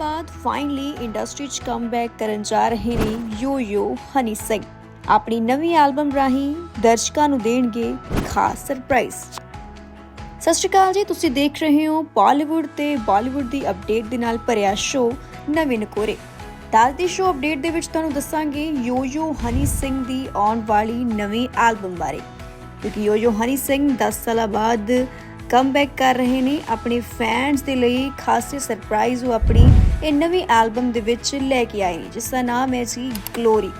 ਬਾਅਦ finally industry 'ਚ comeback ਕਰਨ ਜਾ ਰਹੇ ਨੇ ਯੋ ਯੋ ਹਨੀ ਸਿੰਘ। ਆਪਣੀ ਨਵੀਂ ਐਲਬਮ ਰਾਹੀਂ ਦਰਸ਼ਕਾਂ ਨੂੰ ਦੇਣਗੇ ਖਾਸ ਸਰਪ੍ਰਾਈਜ਼ ਸਤਿ ਸ਼੍ਰੀ ਅਕਾਲ ਜੀ, ਤੁਸੀਂ ਦੇਖ ਰਹੇ ਹੋ ਬਾਲੀਵੁੱਡ ਤੇ ਬਾਲੀਵੁੱਡ ਦੀ ਅਪਡੇਟ ਦੇ ਨਾਲ ਭਰਿਆ ਸ਼ੋਅ ਨਵੇਂ ਨਕੋਰੇ। ਤਾਂ ਦੀ ਸ਼ੋਅ ਅਪਡੇਟ ਦੇ ਵਿੱਚ ਤੁਹਾਨੂੰ ਦੱਸਾਂਗੇ ਯੋ ਯੋ ਹਨੀ ਸਿੰਘ ਦੀ ਆਉਣ ਵਾਲੀ ਨਵੀਂ ਐਲਬਮ ਬਾਰੇ। ਕਿਉਂਕਿ ਯੋ ਯੋ ਹਨੀ ਸਿੰਘ 10 ਸਾਲਾਂ ਬਾਅਦ ਕਮਬੈਕ ਕਰ ਰਹੇ ਨੇ, ਆਪਣੇ ਫੈਨਸ ਦੇ ਲਈ ਖਾਸ ਸਰਪ੍ਰਾਈਜ਼ ਉਹ ਆਪਣੀ ਇਹ ਨਵੀਂ ਐਲਬਮ ਦੇ ਵਿੱਚ ਲੈ ਕੇ ਆਏ ਨੇ, ਜਿਸ ਦਾ ਨਾਮ ਹੈ ਜੀ ਗਲੋਰੀ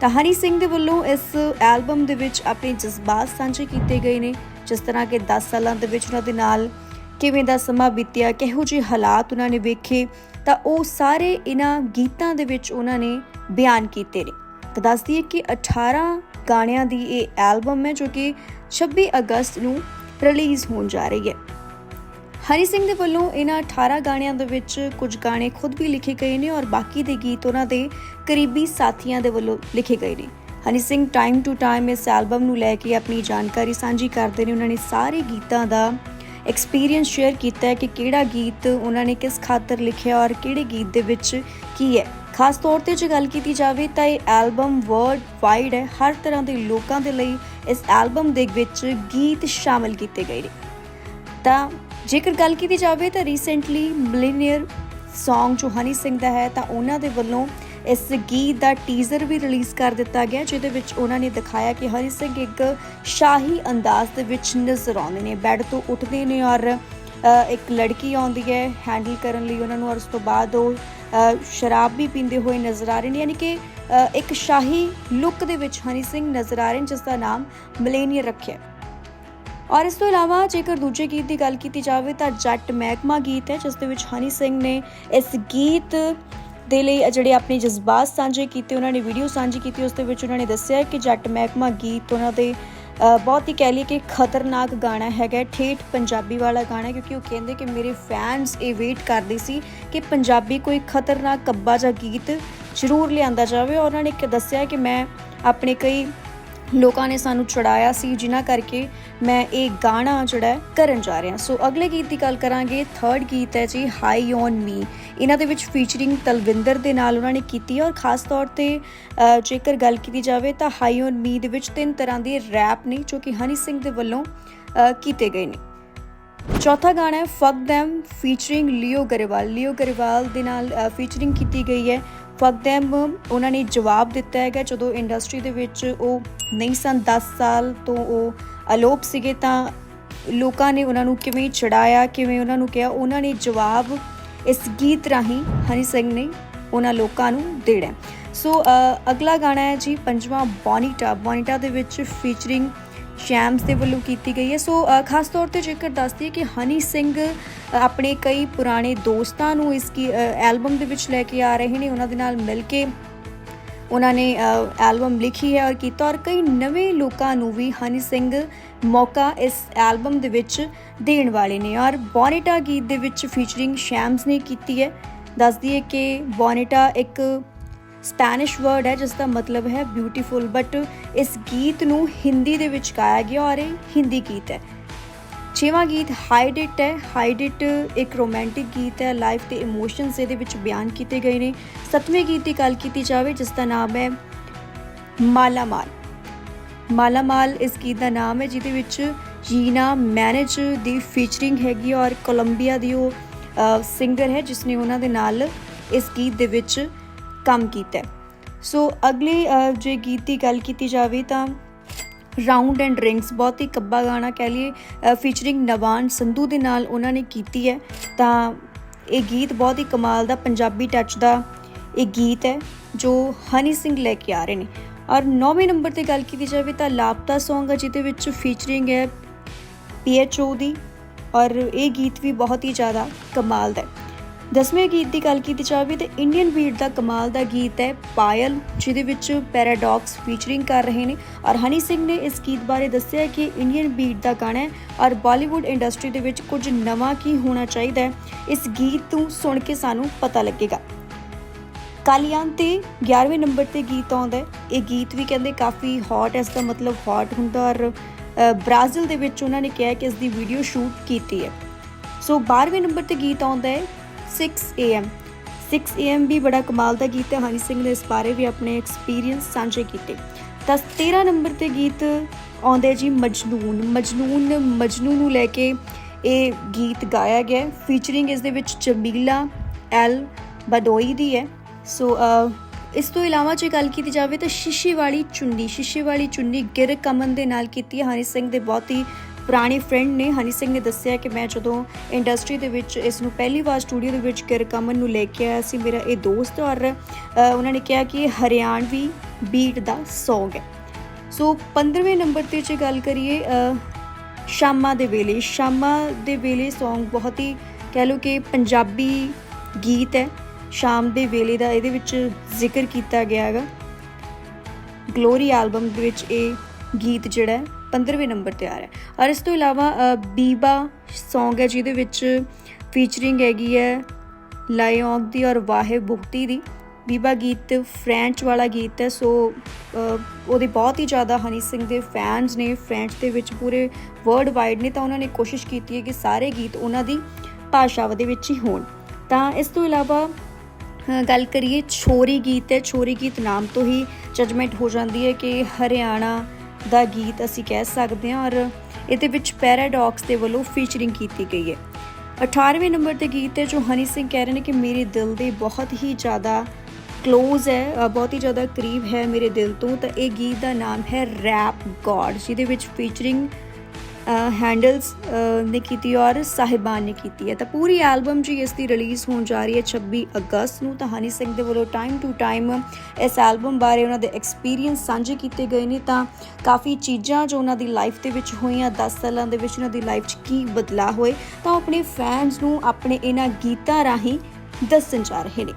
ਤਾਂ ਹਨੀ ਸਿੰਘ ਦੇ ਵੱਲੋਂ ਇਸ ਐਲਬਮ ਦੇ ਵਿੱਚ ਆਪਣੇ ਜਜ਼ਬਾਤ ਸਾਂਝੇ ਕੀਤੇ ਗਏ ਨੇ, ਜਿਸ ਤਰ੍ਹਾਂ ਕਿ 10 ਸਾਲਾਂ ਦੇ ਵਿੱਚ ਉਹਨਾਂ ਦੇ ਨਾਲ ਕਿਵੇਂ ਦਾ ਸਮਾਂ ਬੀਤਿਆ, ਕਿਹੋ ਜਿਹੇ ਹਾਲਾਤ ਉਹਨਾਂ ਨੇ ਵੇਖੇ, ਤਾਂ ਉਹ ਸਾਰੇ ਇਹਨਾਂ ਗੀਤਾਂ ਦੇ ਵਿੱਚ ਉਹਨਾਂ ਨੇ ਬਿਆਨ ਕੀਤੇ ਨੇ। ਤਾਂ ਦੱਸ ਦਈਏ ਕਿ 18 ਗਾਣਿਆਂ ਦੀ ਇਹ ਐਲਬਮ ਹੈ, ਜੋ ਕਿ 26 ਅਗਸਤ ਨੂੰ ਰਿਲੀਜ਼ ਹੋਣ ਜਾ ਰਹੀ ਹੈ। ਹਰੀ ਸਿੰਘ ਦੇ ਵੱਲੋਂ ਇਹਨਾਂ 18 ਗਾਣਿਆਂ ਦੇ ਵਿੱਚ ਕੁਝ ਗਾਣੇ ਖੁਦ ਵੀ ਲਿਖੇ ਗਏ ਨੇ ਔਰ ਬਾਕੀ ਦੇ ਗੀਤ ਉਹਨਾਂ ਦੇ ਕਰੀਬੀ ਸਾਥੀਆਂ ਦੇ ਵੱਲੋਂ ਲਿਖੇ ਗਏ ਨੇ। Honey Singh time to time ਇਸ ਐਲਬਮ ਨੂੰ ਲੈ ਕੇ ਆਪਣੀ ਜਾਣਕਾਰੀ ਸਾਂਝੀ ਕਰਦੇ ਨੇ। ਉਹਨਾਂ ਨੇ ਸਾਰੇ ਗੀਤਾਂ ਦਾ ਐਕਸਪੀਰੀਅੰਸ ਸ਼ੇਅਰ ਕੀਤਾ ਹੈ ਕਿ ਕਿਹੜਾ ਗੀਤ ਉਹਨਾਂ ਨੇ ਕਿਸ ਖਾਤਰ ਲਿਖਿਆ ਔਰ ਕਿਹੜੇ ਗੀਤ ਦੇ ਵਿੱਚ ਕੀ ਹੈ। ਖਾਸ ਤੌਰ ਤੇ ਜੇ ਗੱਲ ਕੀਤੀ ਜਾਵੇ ਤਾਂ ਇਹ ਐਲਬਮ ਵਰਲਡ ਵਾਈਡ ਹੈ। ਹਰ ਤਰ੍ਹਾਂ ਦੇ ਲੋਕਾਂ ਦੇ ਲਈ ਇਸ ਐਲਬਮ ਦੇ ਵਿੱਚ ਗੀਤ ਸ਼ਾਮਲ ਕੀਤੇ ਗਏ ਨੇ। ਤਾਂ ਜੇਕਰ ਗੱਲ ਕੀਤੀ ਜਾਵੇ ਤਾਂ ਰੀਸੈਂਟਲੀ ਮਿਲੀਨੀਅਰ Song ਜੋ ਹਨੀ ਸਿੰਘ ਦਾ ਹੈ ਤਾਂ ਉਹਨਾਂ ਦੇ ਵੱਲੋਂ ਇਸ ਗੀਤ ਦਾ ਟੀਜ਼ਰ ਵੀ ਰਿਲੀਜ਼ ਕਰ ਦਿੱਤਾ ਗਿਆ, ਜਿਹਦੇ ਵਿੱਚ ਉਹਨਾਂ ਨੇ ਦਿਖਾਇਆ ਕਿ ਹਰੀ ਸਿੰਘ ਇੱਕ ਸ਼ਾਹੀ ਅੰਦਾਜ਼ ਦੇ ਵਿੱਚ ਨਜ਼ਰ ਆਉਂਦੇ ਨੇ। ਬੈੱਡ ਤੋਂ ਉੱਠਦੇ ਨੇ ਔਰ ਇੱਕ ਲੜਕੀ ਆਉਂਦੀ ਹੈ ਹੈਂਡਲ ਕਰਨ ਲਈ ਉਹਨਾਂ ਨੂੰ ਔਰ ਉਸ ਤੋਂ ਬਾਅਦ ਉਹ ਸ਼ਰਾਬ ਵੀ ਪੀਂਦੇ ਹੋਏ ਨਜ਼ਰ ਆ ਰਹੇ ਨੇ। ਯਾਨੀ ਕਿ ਇੱਕ ਸ਼ਾਹੀ ਲੁੱਕ ਦੇ ਵਿੱਚ ਹਨੀ ਸਿੰਘ ਨਜ਼ਰ ਆ ਰਹੇ ਨੇ, ਜਿਸ ਦਾ ਨਾਮ ਮਿਲੇਨੀਅਰ ਰੱਖਿਆ ਔਰ ਇਸ ਤੋਂ ਇਲਾਵਾ ਜੇਕਰ ਦੂਜੇ ਗੀਤ ਦੀ ਗੱਲ ਕੀਤੀ ਜਾਵੇ ਤਾਂ ਜੱਟ ਮਹਿਕਮਾ ਗੀਤ ਹੈ, ਜਿਸ ਦੇ ਵਿੱਚ ਹਨੀ ਸਿੰਘ ਨੇ ਇਸ ਗੀਤ ਦੇ ਲਈ ਜਿਹੜੇ ਆਪਣੇ ਜਜ਼ਬਾਤ ਸਾਂਝੇ ਕੀਤੇ, ਉਹਨਾਂ ਨੇ ਵੀਡੀਓ ਸਾਂਝੀ ਕੀਤੀ, ਉਸ ਦੇ ਵਿੱਚ ਉਹਨਾਂ ਨੇ ਦੱਸਿਆ ਕਿ ਜੱਟ ਮਹਿਕਮਾ ਗੀਤ ਉਹਨਾਂ ਦੇ ਬਹੁਤ ਹੀ ਕਹਿ ਲਈਏ ਕਿ ਖਤਰਨਾਕ ਗਾਣਾ ਹੈਗਾ, ਠੇਠ ਪੰਜਾਬੀ ਵਾਲਾ ਗਾਣਾ ਕਿਉਂਕਿ ਉਹ ਕਹਿੰਦੇ ਕਿ ਮੇਰੇ ਫੈਨਸ ਇਹ ਵੇਟ ਕਰਦੇ ਸੀ ਕਿ ਪੰਜਾਬੀ ਕੋਈ ਖਤਰਨਾਕ ਕੱਬਾ ਜਾਂ ਗੀਤ ਜ਼ਰੂਰ ਲਿਆਂਦਾ ਜਾਵੇ। ਔਰ ਉਹਨਾਂ ਨੇ ਇੱਕ ਦੱਸਿਆ ਕਿ ਮੈਂ ਆਪਣੇ ਕਈ ਲੋਕਾਂ ਨੇ ਸਾਨੂੰ ਚੜਾਇਆ ਸੀ, ਜਿਨ੍ਹਾਂ ਕਰਕੇ ਮੈਂ ਇਹ ਗਾਣਾ ਜਿਹੜਾ ਕਰਨ ਜਾ ਰਿਹਾ। ਸੋ ਅਗਲੇ ਗੀਤ ਦੀ ਗੱਲ ਕਰਾਂਗੇ ਥਰਡ ਗੀਤ ਹੈ ਜੀ ਹਾਈ ਔਨ ਮੀ ਇਹਨਾਂ ਦੇ ਵਿੱਚ ਫੀਚਰਿੰਗ ਤਲਵਿੰਦਰ ਦੇ ਨਾਲ ਉਹਨਾਂ ਨੇ ਕੀਤੀ ਹੈ ਔਰ ਖਾਸ ਤੌਰ ਤੇ ਜੇਕਰ ਗੱਲ ਕੀਤੀ ਜਾਵੇ ਤਾਂ ਹਾਈ ਔਨ ਮੀ ਦੇ ਵਿੱਚ ਤਿੰਨ ਤਰ੍ਹਾਂ ਦੇ ਰੈਪ ਨੇ ਜੋ ਕਿ ਹਨੀ ਸਿੰਘ ਦੇ ਵੱਲੋਂ ਕੀਤੇ ਗਏ ਨੇ। ਚੌਥਾ ਗਾਣਾ ਹੈ ਫਕ them ਫੀਚਰਿੰਗ ਲਿਓ ਗਰੇਵਾਲ ਲਿਓ ਗਰੇਵਾਲ ਦੇ ਨਾਲ ਫੀਚਰਿੰਗ ਕੀਤੀ ਗਈ ਹੈ। ਫਕ them, ਉਹਨਾਂ ਨੇ ਜਵਾਬ ਦਿੱਤਾ ਹੈਗਾ ਜਦੋਂ ਇੰਡਸਟਰੀ ਦੇ ਵਿੱਚ ਉਹ ਨਹੀਂ ਸਨ 10 ਸਾਲ ਤੋਂ ਉਹ ਅਲੋਪ ਸੀਗੇ ਤਾਂ ਲੋਕਾਂ ਨੇ ਉਹਨਾਂ ਨੂੰ ਕਿਵੇਂ ਚੜਾਇਆ, ਕਿਵੇਂ ਉਹਨਾਂ ਨੂੰ ਕਿਹਾ, ਉਹਨਾਂ ਨੇ ਜਵਾਬ ਇਸ ਗੀਤ ਰਾਹੀਂ ਹਨੀ ਸਿੰਘ ਨੇ ਉਹਨਾਂ ਲੋਕਾਂ ਨੂੰ ਦੇਣਾ ਸੋ ਅਗਲਾ ਗਾਣਾ ਹੈ ਜੀ, ਪੰਜਵਾਂ ਬੋਨੀਟਾ ਬੋਨੀਟਾ ਦੇ ਵਿੱਚ ਫੀਚਰਿੰਗ ਸ਼ੈਮਸ ਦੇ ਵੱਲੋਂ ਕੀਤੀ ਗਈ ਹੈ। ਸੋ ਖਾਸ ਤੌਰ ਤੇ ਜੇਕਰ ਦੱਸਦੀ ਕਿ ਹਨੀ ਸਿੰਘ ਆਪਣੇ ਕਈ ਪੁਰਾਣੇ ਦੋਸਤਾਂ ਨੂੰ ਇਸ ਕੀ ਐਲਬਮ ਦੇ ਵਿੱਚ ਲੈ ਕੇ ਆ ਰਹੇ ਨੇ। ਉਹਨਾਂ ਦੇ ਨਾਲ ਮਿਲ ਕੇ ਉਹਨਾਂ ਨੇ ਐਲਬਮ ਲਿਖੀ ਹੈ ਔਰ ਕੀਤਾ ਔਰ ਕਈ ਨਵੇਂ ਲੋਕਾਂ ਨੂੰ ਵੀ ਹਨੀ ਸਿੰਘ ਮੌਕਾ ਇਸ ਐਲਬਮ ਦੇ ਵਿੱਚ ਦੇਣ ਵਾਲੇ ਨੇ। ਔਰ ਬੋਨੇਟਾ ਗੀਤ ਦੇ ਵਿੱਚ ਫੀਚਰਿੰਗ ਸ਼ੈਮਸ ਨੇ ਕੀਤੀ ਹੈ। ਦੱਸਦੀ ਹੈ ਕਿ ਬੋਨੇਟਾ ਇੱਕ ਸਪੈਨਿਸ਼ ਵਰਡ ਹੈ, ਜਿਸ ਦਾ ਮਤਲਬ ਹੈ ਬਿਊਟੀਫੁਲ ਬਟ ਇਸ ਗੀਤ ਨੂੰ ਹਿੰਦੀ ਦੇ ਵਿੱਚ ਗਾਇਆ ਗਿਆ ਔਰ ਇਹ ਹਿੰਦੀ ਗੀਤ ਹੈ। ਛੇਵਾਂ ਗੀਤ ਹਾਈਡ ਇਟ ਹੈ। ਹਾਈਡ ਇਟ ਇੱਕ ਰੋਮਾਂਟਿਕ ਗੀਤ ਹੈ। ਲਾਈਫ ਤੇ ਇਮੋਸ਼ਨਸ ਇਹਦੇ ਵਿੱਚ ਬਿਆਨ ਕੀਤੇ ਗਏ ਨੇ। ਸੱਤਵੇਂ ਗੀਤ ਦੀ ਗੱਲ ਕੀਤੀ ਜਾਵੇ, ਜਿਸ ਦਾ ਨਾਮ ਹੈ ਮਾਲਾ ਮਾਲ ਮਾਲਾ ਮਾਲ ਇਸ ਗੀਤ ਦਾ ਨਾਮ ਹੈ, ਜਿਹਦੇ ਵਿੱਚ ਜੀਨਾ ਮੈਨੇਜ ਦੀ ਫੀਚਰਿੰਗ ਹੈਗੀ ਔਰ ਕੋਲੰਬੀਆ ਦੀ ਉਹ ਸਿੰਗਰ ਹੈ ਜਿਸ ਨੇ ਉਹਨਾਂ ਦੇ ਨਾਲ ਇਸ ਗੀਤ ਦੇ ਵਿੱਚ ਕੰਮ ਕੀਤਾ ਸੋ ਅਗਲੇ ਜੇ ਗੀਤ ਦੀ ਗੱਲ ਕੀਤੀ ਜਾਵੇ ਤਾਂ ਰਾਉਂਡ ਐਂਡ ਰਿੰਗਸ ਬਹੁਤ ਹੀ ਕੱਬਾ ਗਾਣਾ ਕਹਿ ਲਈਏ ਫੀਚਰਿੰਗ ਨਵਾਨ ਸੰਧੂ ਦੇ ਨਾਲ ਉਹਨਾਂ ਨੇ ਕੀਤੀ ਹੈ। ਤਾਂ ਇਹ ਗੀਤ ਬਹੁਤ ਹੀ ਕਮਾਲ ਦਾ, ਪੰਜਾਬੀ ਟੱਚ ਦਾ ਇਹ ਗੀਤ ਹੈ, ਜੋ ਹਨੀ ਸਿੰਘ ਲੈ ਕੇ ਆ ਰਹੇ ਨੇ। ਔਰ 9ਵੇਂ ਨੰਬਰ ਤੇ ਗੱਲ ਕੀਤੀ ਜਾਵੇ ਤਾਂ ਲਾਪਤਾ Song ਹੈ, ਜਿਹਦੇ ਵਿੱਚ ਫੀਚਰਿੰਗ ਹੈ ਪੀਐਚਓ ਦੀ। ਔਰ ਇਹ ਗੀਤ ਵੀ ਬਹੁਤ ਹੀ ਜ਼ਿਆਦਾ ਕਮਾਲ ਦਾ ਹੈ। ਦਸਵੇਂ ਗੀਤ ਦੀ ਗੱਲ ਕੀਤੀ ਜਾਵੇ ਤਾਂ ਇੰਡੀਅਨ ਬੀਟ ਦਾ ਕਮਾਲ ਦਾ ਗੀਤ ਹੈ ਪਾਇਲ ਜਿਹਦੇ ਵਿੱਚ ਪੈਰਾਡੌਕਸ ਫੀਚਰਿੰਗ ਕਰ ਰਹੇ ਨੇ। ਔਰ ਹਨੀ ਸਿੰਘ ਨੇ ਇਸ ਗੀਤ ਬਾਰੇ ਦੱਸਿਆ ਕਿ ਇੰਡੀਅਨ ਬੀਟ ਦਾ ਗਾਣਾ ਹੈ ਔਰ ਬਾਲੀਵੁੱਡ ਇੰਡਸਟਰੀ ਦੇ ਵਿੱਚ ਕੁਝ ਨਵਾਂ ਕੀ ਹੋਣਾ ਚਾਹੀਦਾ ਹੈ ਇਸ ਗੀਤ ਨੂੰ ਸੁਣ ਕੇ ਸਾਨੂੰ ਪਤਾ ਲੱਗੇਗਾ। ਕਾਲੀਆਂ ਤੇ 11ਵੇਂ ਨੰਬਰ ਤੇ ਗੀਤ ਆਉਂਦਾ ਹੈ। ਇਹ ਗੀਤ ਵੀ ਕਹਿੰਦੇ ਕਾਫੀ ਹੌਟ ਹੈ ਇਸ ਦਾ ਮਤਲਬ ਹੌਟ ਹੁੰਦਾ ਔਰ ਅ, ਬ੍ਰਾਜ਼ੀਲ ਦੇ ਵਿੱਚ ਉਹਨਾਂ ਨੇ ਕਿਹਾ ਕਿ ਇਸ ਦੀ ਵੀਡੀਓ ਸ਼ੂਟ ਕੀਤੀ ਹੈ। ਸੋ 12ਵੇਂ ਨੰਬਰ ਤੇ ਗੀਤ ਆਉਂਦਾ ਹੈ 6 AM 6 AM ਵੀ ਬੜਾ ਕਮਾਲ ਦਾ ਗੀਤ ਹੈ। ਹਨੀ ਸਿੰਘ ਨੇ ਇਸ ਬਾਰੇ ਵੀ ਆਪਣੇ ਐਕਸਪੀਰੀਅੰਸ ਸਾਂਝੇ ਕੀਤੇ। ਤਾਂ 13 ਨੰਬਰ ਤੇ ਗੀਤ ਆਉਂਦੇ ਜੀ ਮਜਨੂਨ। ਮਜਨੂਨ, ਮਜਨੂ ਨੂੰ ਲੈ ਕੇ ਇਹ ਗੀਤ ਗਾਇਆ ਗਿਆ ਫੀਚਰਿੰਗ ਇਸ ਦੇ ਵਿੱਚ ਜਮੀਲਾ, ਐਲ ਬਡੋਈ ਦੀ ਹੈ। ਸੋ ਇਸ ਤੋਂ ਇਲਾਵਾ ਜੇ ਗੱਲ ਕੀਤੀ ਜਾਵੇ ਤਾਂ ਸ਼ੀਸ਼ੇ ਵਾਲੀ ਚੁੰਨੀ ਸ਼ੀਸ਼ੇ ਵਾਲੀ ਚੁੰਨੀ ਗਿਰ ਕਮਨ ਦੇ ਨਾਲ ਕੀਤੀ ਹੈ। ਹਨੀ ਸਿੰਘ ਦੇ ਬਹੁਤ ਹੀ ਪੁਰਾਣੀ ਫਰੈਂਡ ਨੇ ਹਨੀ ਸਿੰਘ ਨੇ ਦੱਸਿਆ ਕਿ ਮੈਂ ਜਦੋਂ ਇੰਡਸਟਰੀ ਦੇ ਵਿੱਚ ਇਸ ਨੂੰ ਪਹਿਲੀ ਵਾਰ ਸਟੂਡੀਓ ਦੇ ਵਿੱਚ ਗਿਰਕਮਨ ਨੂੰ ਲੈ ਕੇ ਆਇਆ ਸੀ ਮੇਰਾ ਇਹ ਦੋਸਤ ਔਰ ਉਹਨਾਂ ਨੇ ਕਿਹਾ ਕਿ ਇਹ ਹਰਿਆਣਵੀ ਬੀਟ ਦਾ Song ਹੈ। ਸੋ 15ਵੇਂ ਨੰਬਰ ਤੇ ਜੇ ਗੱਲ ਕਰੀਏ ਅ, ਸ਼ਾਮਾਂ ਦੇ ਵੇਲੇ ਸ਼ਾਮਾਂ ਦੇ ਵੇਲੇ Song ਬਹੁਤ ਹੀ ਕਹਿ ਲਓ ਕਿ ਪੰਜਾਬੀ ਗੀਤ ਹੈ। ਸ਼ਾਮ ਦੇ ਵੇਲੇ ਦਾ ਇਹਦੇ ਵਿੱਚ ਜ਼ਿਕਰ ਕੀਤਾ ਗਿਆ ਹੈਗਾ। ਗਲੋਰੀ ਐਲਬਮ ਦੇ ਵਿੱਚ ਇਹ ਗੀਤ ਜਿਹੜਾ ਹੈ 15ਵੇਂ ਨੰਬਰ ਤੇ ਆ ਰਿਹਾ ਔਰ ਇਸ ਤੋਂ ਇਲਾਵਾ ਬੀਬਾ Song ਹੈ, ਜਿਹਦੇ ਵਿੱਚ ਫੀਚਰਿੰਗ ਹੈਗੀ ਹੈ ਲਾਇਓਂਗ ਦੀ ਔਰ ਵਾਹਿਬ ਬੁਖਤੀ ਦੀ। ਬੀਬਾ ਗੀਤ ਫ੍ਰੈਂਚ ਵਾਲਾ ਗੀਤ ਹੈ, ਸੋ ਉਹਦੇ ਬਹੁਤ ਹੀ ਜ਼ਿਆਦਾ ਹਨੀ ਸਿੰਘ ਦੇ ਫੈਨਸ ਨੇ, ਫ੍ਰੈਂਚ ਦੇ ਵਿੱਚ ਪੂਰੇ ਵਰਲਡ ਵਾਈਡ ਨੇ, ਤਾਂ ਉਹਨਾਂ ਨੇ ਕੋਸ਼ਿਸ਼ ਕੀਤੀ ਹੈ ਕਿ ਸਾਰੇ ਗੀਤ ਉਹਨਾਂ ਦੀ ਭਾਸ਼ਾ ਦੇ ਵਿੱਚ ਹੀ ਹੋਣ। ਤਾਂ ਇਸ ਤੋਂ ਇਲਾਵਾ ਗੱਲ ਕਰੀਏ, ਛੋਰੀ ਗੀਤ ਹੈ, ਛੋਰੀ ਗੀਤ ਨਾਮ ਤੋਂ ਹੀ ਜਜਮੈਂਟ ਹੋ ਜਾਂਦੀ ਹੈ ਕਿ ਹਰਿਆਣਾ ਦਾ ਗੀਤ ਅਸੀਂ ਕਹਿ ਸਕਦੇ ਹਾਂ ਔਰ ਇਹਦੇ ਵਿੱਚ ਪੈਰਾਡੌਕਸ ਦੇ ਵੱਲੋਂ ਫੀਚਰਿੰਗ ਕੀਤੀ ਗਈ ਹੈ। 18ਵੇਂ ਨੰਬਰ ਤੇ ਗੀਤ ਹੈ ਜੋ ਹਨੀ ਸਿੰਘ ਕਹਿ ਰਹੇ ਨੇ ਕਿ ਮੇਰੇ ਦਿਲ ਦੇ ਬਹੁਤ ਹੀ ਜ਼ਿਆਦਾ ਕਲੋਜ਼ ਹੈ ਬਹੁਤ ਹੀ ਜ਼ਿਆਦਾ ਕਰੀਬ ਹੈ ਮੇਰੇ ਦਿਲ ਤੋਂ, ਤਾਂ ਇਹ ਗੀਤ ਦਾ ਨਾਮ ਹੈ ਰੈਪ ਗॉड ਜਿਹਦੇ ਵਿੱਚ ਫੀਚਰਿੰਗ ਹੈਂਡਲਸ ਨੇ ਕੀਤੀ ਔਰ ਸਾਹਿਬਾਨ ਨੇ ਕੀਤੀ ਹੈ। ਤਾਂ ਪੂਰੀ ਐਲਬਮ ਜੀ ਇਸ ਦੀ ਰਿਲੀਜ਼ ਹੋਣ ਜਾ ਰਹੀ ਹੈ 26 ਅਗਸਤ ਨੂੰ। ਤਾਂ ਹਨੀ ਸਿੰਘ ਦੇ ਵੱਲੋਂ ਟਾਈਮ ਟੂ ਟਾਈਮ ਇਸ ਐਲਬਮ ਬਾਰੇ ਉਹਨਾਂ ਦੇ ਐਕਸਪੀਰੀਅੰਸ ਸਾਂਝੇ ਕੀਤੇ ਗਏ ਨੇ। ਤਾਂ ਕਾਫੀ ਚੀਜ਼ਾਂ ਜੋ ਉਹਨਾਂ ਦੀ ਲਾਈਫ ਦੇ ਵਿੱਚ ਹੋਈਆਂ 10 ਸਾਲਾਂ ਦੇ ਵਿੱਚ ਉਹਨਾਂ ਦੀ ਲਾਈਫ 'ਚ ਕੀ ਬਦਲਾਅ ਹੋਏ, ਤਾਂ ਉਹ ਆਪਣੇ ਫੈਨਸ ਨੂੰ ਆਪਣੇ ਇਹਨਾਂ ਗੀਤਾਂ ਰਾਹੀਂ ਦੱਸਣ ਜਾ ਰਹੇ ਨੇ।